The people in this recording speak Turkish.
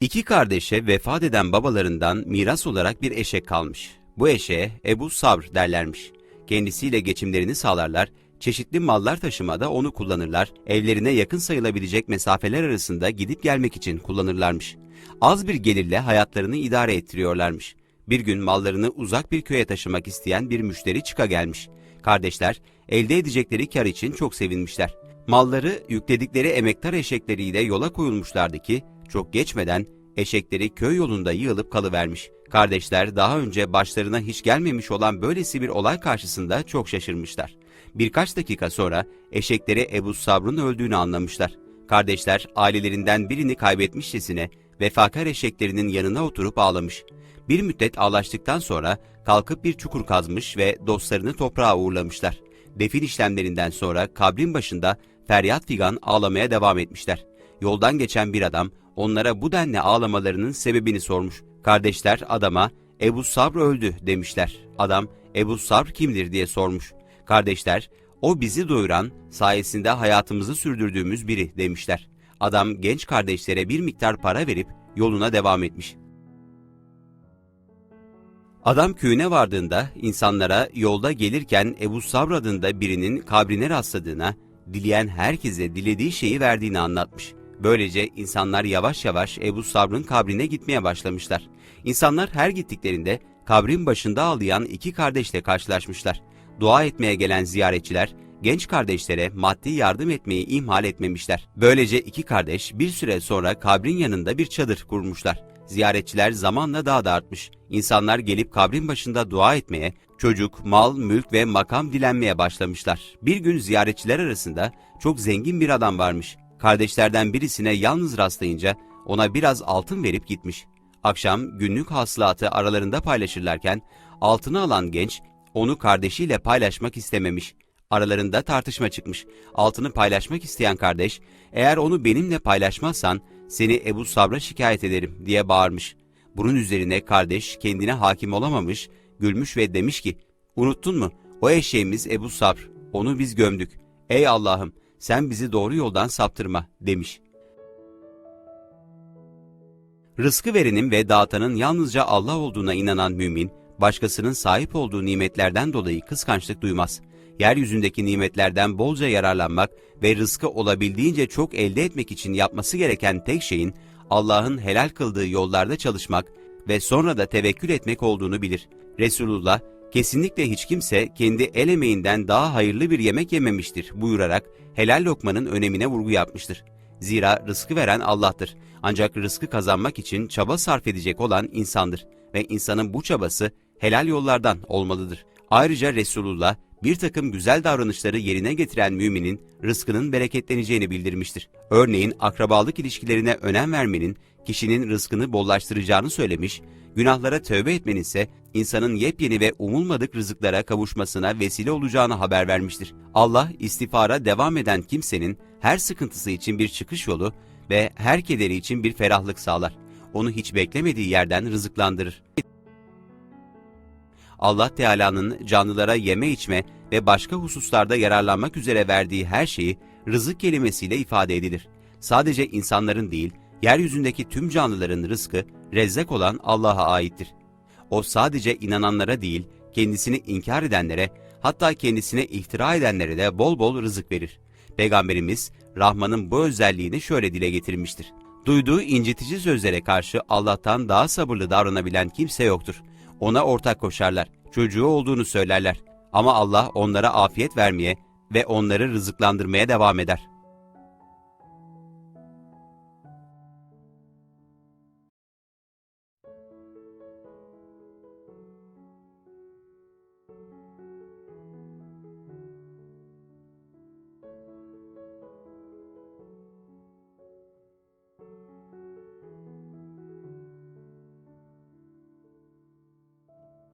İki kardeşe vefat eden babalarından miras olarak bir eşek kalmış. Bu eşeğe Ebu Sabr derlermiş. Kendisiyle geçimlerini sağlarlar, çeşitli mallar taşımada onu kullanırlar, evlerine yakın sayılabilecek mesafeler arasında gidip gelmek için kullanırlarmış. Az bir gelirle hayatlarını idare ettiriyorlarmış. Bir gün mallarını uzak bir köye taşımak isteyen bir müşteri çıka gelmiş. Kardeşler elde edecekleri kar için çok sevinmişler. Malları yükledikleri emektar eşekleriyle yola koyulmuşlardı ki çok geçmeden eşekleri köy yolunda yığılıp kalıvermiş. Kardeşler daha önce başlarına hiç gelmemiş olan böylesi bir olay karşısında çok şaşırmışlar. Birkaç dakika sonra eşekleri Ebu Sabr'ın öldüğünü anlamışlar. Kardeşler ailelerinden birini kaybetmişçesine vefakar eşeklerinin yanına oturup ağlamış. Bir müddet ağlaştıktan sonra kalkıp bir çukur kazmış ve dostlarını toprağa uğurlamışlar. Defin işlemlerinden sonra kabrin başında feryat figan ağlamaya devam etmişler. Yoldan geçen bir adam onlara bu denli ağlamalarının sebebini sormuş. Kardeşler adama Ebu Sabr öldü demişler. Adam Ebu Sabr kimdir diye sormuş. Kardeşler o bizi doyuran, sayesinde hayatımızı sürdürdüğümüz biri demişler. Adam genç kardeşlere bir miktar para verip yoluna devam etmiş. Adam köyüne vardığında insanlara yolda gelirken Ebu Sabr adında birinin kabrine rastladığına, dileyen herkese dilediği şeyi verdiğini anlatmış. Böylece insanlar yavaş yavaş Ebu Sabr'ın kabrine gitmeye başlamışlar. İnsanlar her gittiklerinde kabrin başında ağlayan iki kardeşle karşılaşmışlar. Dua etmeye gelen ziyaretçiler genç kardeşlere maddi yardım etmeyi ihmal etmemişler. Böylece iki kardeş bir süre sonra kabrin yanında bir çadır kurmuşlar. Ziyaretçiler zamanla daha da artmış. İnsanlar gelip kabrin başında dua etmeye, çocuk, mal, mülk ve makam dilenmeye başlamışlar. Bir gün ziyaretçiler arasında çok zengin bir adam varmış. Kardeşlerden birisine yalnız rastlayınca ona biraz altın verip gitmiş. Akşam günlük hasılatı aralarında paylaşırlarken altını alan genç onu kardeşiyle paylaşmak istememiş. Aralarında tartışma çıkmış. Altını paylaşmak isteyen kardeş, eğer onu benimle paylaşmazsan seni Ebu Sabr'a şikayet ederim diye bağırmış. Bunun üzerine kardeş kendine hakim olamamış, gülmüş ve demiş ki, unuttun mu? O eşeğimiz Ebu Sabr, onu biz gömdük. Ey Allah'ım, sen bizi doğru yoldan saptırma demiş. Rızkı verenin ve dağıtanın yalnızca Allah olduğuna inanan mümin, başkasının sahip olduğu nimetlerden dolayı kıskançlık duymaz. Yeryüzündeki nimetlerden bolca yararlanmak ve rızkı olabildiğince çok elde etmek için yapması gereken tek şeyin Allah'ın helal kıldığı yollarda çalışmak ve sonra da tevekkül etmek olduğunu bilir. Resulullah, kesinlikle hiç kimse kendi el emeğinden daha hayırlı bir yemek yememiştir buyurarak helal lokmanın önemine vurgu yapmıştır. Zira rızkı veren Allah'tır. Ancak rızkı kazanmak için çaba sarf edecek olan insandır ve insanın bu çabası helal yollardan olmalıdır. Ayrıca Resulullah bir takım güzel davranışları yerine getiren müminin rızkının bereketleneceğini bildirmiştir. Örneğin akrabalık ilişkilerine önem vermenin kişinin rızkını bollaştıracağını söylemiş, günahlara tövbe etmenin ise insanın yepyeni ve umulmadık rızıklara kavuşmasına vesile olacağını haber vermiştir. Allah istifara devam eden kimsenin her sıkıntısı için bir çıkış yolu ve her kederi için bir ferahlık sağlar. Onu hiç beklemediği yerden rızıklandırır. Allah Teala'nın canlılara yeme içme ve başka hususlarda yararlanmak üzere verdiği her şeyi rızık kelimesiyle ifade edilir. Sadece insanların değil, yeryüzündeki tüm canlıların rızkı rezzak olan Allah'a aittir. O sadece inananlara değil, kendisini inkar edenlere, hatta kendisine iftira edenlere de bol bol rızık verir. Peygamberimiz Rahman'ın bu özelliğini şöyle dile getirmiştir. Duyduğu incitici sözlere karşı Allah'tan daha sabırlı davranabilen kimse yoktur. Ona ortak koşarlar, çocuğu olduğunu söylerler. Ama Allah onlara afiyet vermeye ve onları rızıklandırmaya devam eder.